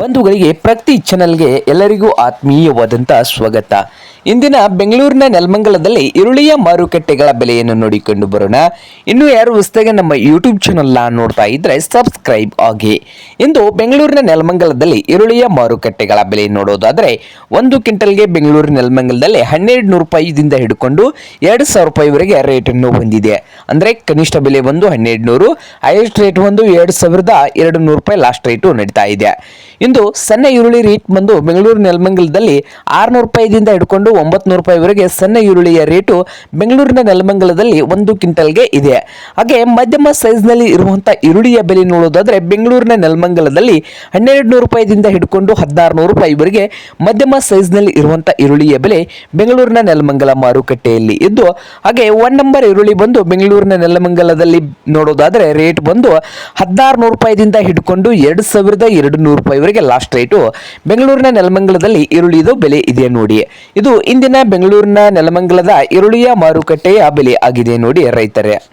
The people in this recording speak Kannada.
ಬಂಧುಗಳಿಗೆ ಪ್ರತಿ ಚಾನಲ್ಗೆ ಎಲ್ಲರಿಗೂ ಆತ್ಮೀಯವಾದಂಥ ಸ್ವಾಗತ. ಇಂದಿನ ಬೆಂಗಳೂರಿನ ನೆಲಮಂಗಲದಲ್ಲಿ ಈರುಳ್ಳಿಯ ಮಾರುಕಟ್ಟೆಗಳ ಬೆಲೆಯನ್ನು ನೋಡಿಕೊಂಡು ಬರೋಣ. ಇನ್ನು ಯಾರು ಹೊಸದಾಗಿ ನಮ್ಮ ಯೂಟ್ಯೂಬ್ ಚಾನಲ್ನ ನೋಡ್ತಾ ಇದ್ರೆ ಸಬ್ಸ್ಕ್ರೈಬ್ ಆಗಿ. ಇಂದು ಬೆಂಗಳೂರಿನ ನೆಲಮಂಗಲದಲ್ಲಿ ಈರುಳ್ಳಿಯ ಮಾರುಕಟ್ಟೆಗಳ ಬೆಲೆ ನೋಡೋದಾದರೆ, ಒಂದು ಕ್ವಿಂಟಲ್ಗೆ ಬೆಂಗಳೂರಿನ ನೆಲಮಂಗಲದಲ್ಲಿ ಹನ್ನೆರಡು ನೂರು ರೂಪಾಯಿದಿಂದ ಹಿಡ್ಕೊಂಡು ಎರಡು ಸಾವಿರ ರೂಪಾಯಿವರೆಗೆ ರೇಟನ್ನು ಹೊಂದಿದೆ. ಅಂದರೆ ಕನಿಷ್ಠ ಬೆಲೆ ಒಂದು ಹನ್ನೆರಡು ನೂರು ಹೈಯೆಸ್ಟ್ ರೇಟ್ ಒಂದು ಎರಡು ಸಾವಿರದ ಎರಡು ನೂರು ರೂಪಾಯಿ ಲಾಸ್ಟ್ ರೇಟು ನಡೀತಾ ಇದೆ. ಇಂದು ಸಣ್ಣ ಈರುಳ್ಳಿ ರೇಟ್ ಬಂದು ಬೆಂಗಳೂರು ನೆಲಮಂಗಲದಲ್ಲಿ ಆರುನೂರು ರೂಪಾಯಿದಿಂದ ಹಿಡ್ಕೊಂಡು ಒಂಬತ್ತು ರೂಪಾಯಿವರೆಗೆ ಸಣ್ಣ ಈರುಳ್ಳಿಯ ರೇಟು ಬೆಂಗಳೂರಿನ ನೆಲಮಂಗಲದಲ್ಲಿ ಒಂದು ಕ್ವಿಂಟಲ್ಗೆ ಇದೆ. ಹಾಗೆ ಮಧ್ಯಮ ಸೈಜ್ನಲ್ಲಿ ಇರುವಂಥ ಈರುಳ್ಳಿಯ ಬೆಲೆ ನೋಡೋದಾದರೆ ಬೆಂಗಳೂರಿನ ನೆಲಮಂಗಲದಲ್ಲಿ ಹನ್ನೆರಡು ನೂರು ರೂಪಾಯಿದಿಂದ ಹಿಡ್ಕೊಂಡು ಹದಿನಾರು ನೂರು ರೂಪಾಯಿವರೆಗೆ ಮಧ್ಯಮ ಸೈಜ್ನಲ್ಲಿ ಇರುವಂಥ ಈರುಳ್ಳಿಯ ಬೆಲೆ ಬೆಂಗಳೂರಿನ ನೆಲಮಂಗಲ ಮಾರುಕಟ್ಟೆಯಲ್ಲಿ ಇದ್ದು, ಹಾಗೆ ಒನ್ ನಂಬರ್ ಈರುಳ್ಳಿ ಬಂದು ಬೆಂಗಳೂರಿನ ನೆಲಮಂಗಲದಲ್ಲಿ ನೋಡೋದಾದರೆ ರೇಟ್ ಬಂದು ಹದಿನಾರು ನೂರು ರೂಪಾಯಿದಿಂದ ಹಿಡ್ಕೊಂಡು ಎರಡು ಸಾವಿರದ ಎರಡು ನೂರು ರೂಪಾಯಿವರೆಗೆ ಲಾಸ್ಟ್ ರೇಟು ಬೆಂಗಳೂರಿನ ನೆಲಮಂಗಲದಲ್ಲಿ ಈರುಳ್ಳಿದು ಬೆಲೆ ಇದೆ ನೋಡಿ. ಇದು ಇಂದಿನ ಬೆಂಗಳೂರಿನ ನೆಲಮಂಗಲದ ಈರುಳ್ಳಿಯ ಮಾರುಕಟ್ಟೆಯ ಬೆಲೆ ಆಗಿದೆ ನೋಡಿ ರೈತರೇ.